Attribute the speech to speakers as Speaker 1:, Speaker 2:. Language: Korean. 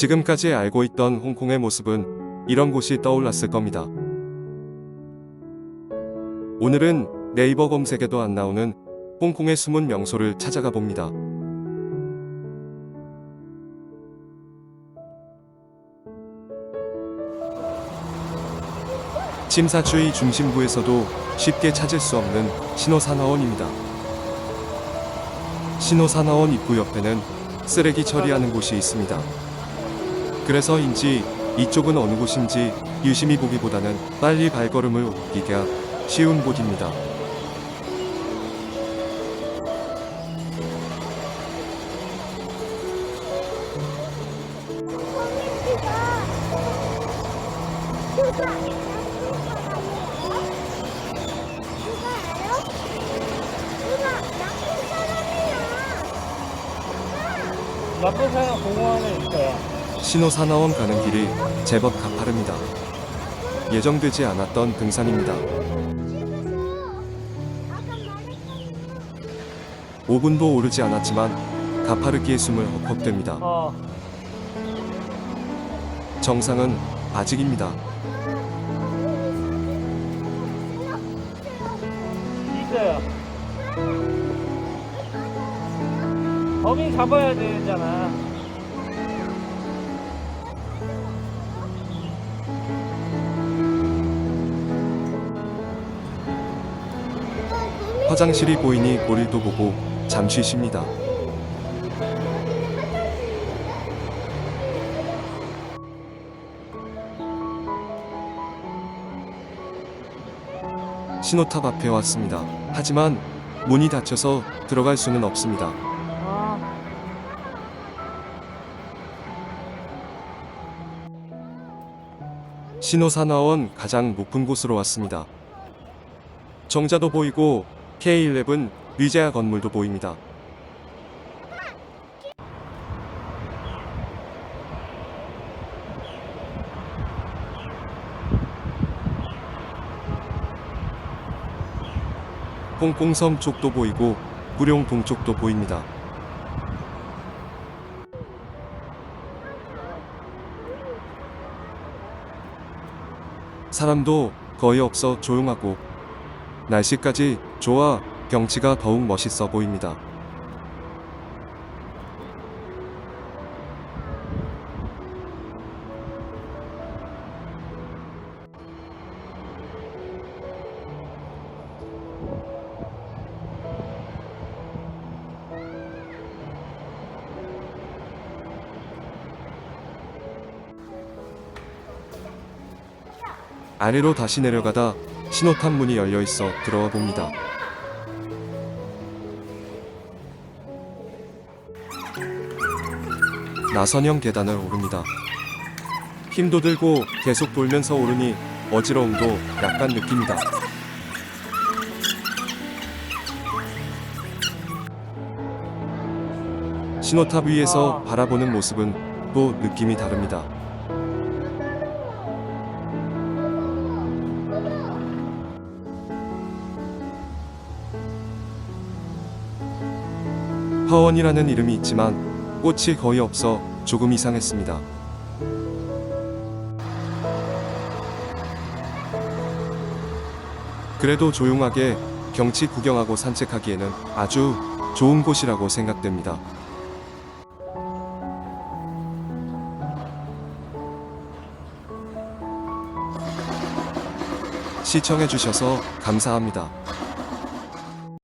Speaker 1: 지금까지 알고 있던 홍콩의 모습은 이런 곳이 떠올랐을 겁니다. 오늘은 네이버 검색에도 안 나오는 홍콩의 숨은 명소를 찾아가 봅니다. 침사추의 중심부에서도 쉽게 찾을 수 없는 신호산하원입니다. 신호산하원 입구 옆에는 쓰레기 처리하는 곳이 있습니다. 그래서인지 이쪽은 어느 곳인지 유심히 보기보다는 빨리 발걸음을 옮기기가 쉬운 곳입니다.
Speaker 2: 나쁜 사람 공원에 있어요.
Speaker 1: 신호산하원 가는 길이 제법 가파릅니다. 예정되지 않았던 등산입니다. 5분도 오르지 않았지만 가파르기에 숨을 헉헉댑니다.
Speaker 2: 어,
Speaker 1: 정상은 아직입니다.
Speaker 2: 있어요. 거기 잡아야 되잖아.
Speaker 1: 화장실이 보이니 볼일도 보고 잠시 쉽니다. 신호탑 앞에 왔습니다. 하지만 문이 닫혀서 들어갈 수는 없습니다.
Speaker 2: 아,
Speaker 1: 신호산하원 가장 높은 곳으로 왔습니다. 정자도 보이고 K11 위제아 건물도 보입니다. 홍콩섬 쪽도 보이고 구룡 동쪽도 보입니다. 사람도 거의 없어 조용하고 날씨까지 좋아 경치가 더욱 멋있어 보입니다. 아래로 다시 내려가다 신호탄 문이 열려 있어 들어와 봅니다. 나선형 계단을 오릅니다. 힘도 들고 계속 돌면서 오르니 어지러움도 약간 느낍니다. 신호탑 위에서 바라보는 모습은 또 느낌이 다릅니다. 화원이라는 이름이 있지만 꽃이 거의 없어 조금 이상했습니다. 그래도 조용하게 경치 구경하고 산책하기에는 아주 좋은 곳이라고 생각됩니다. 시청해주셔서 감사합니다.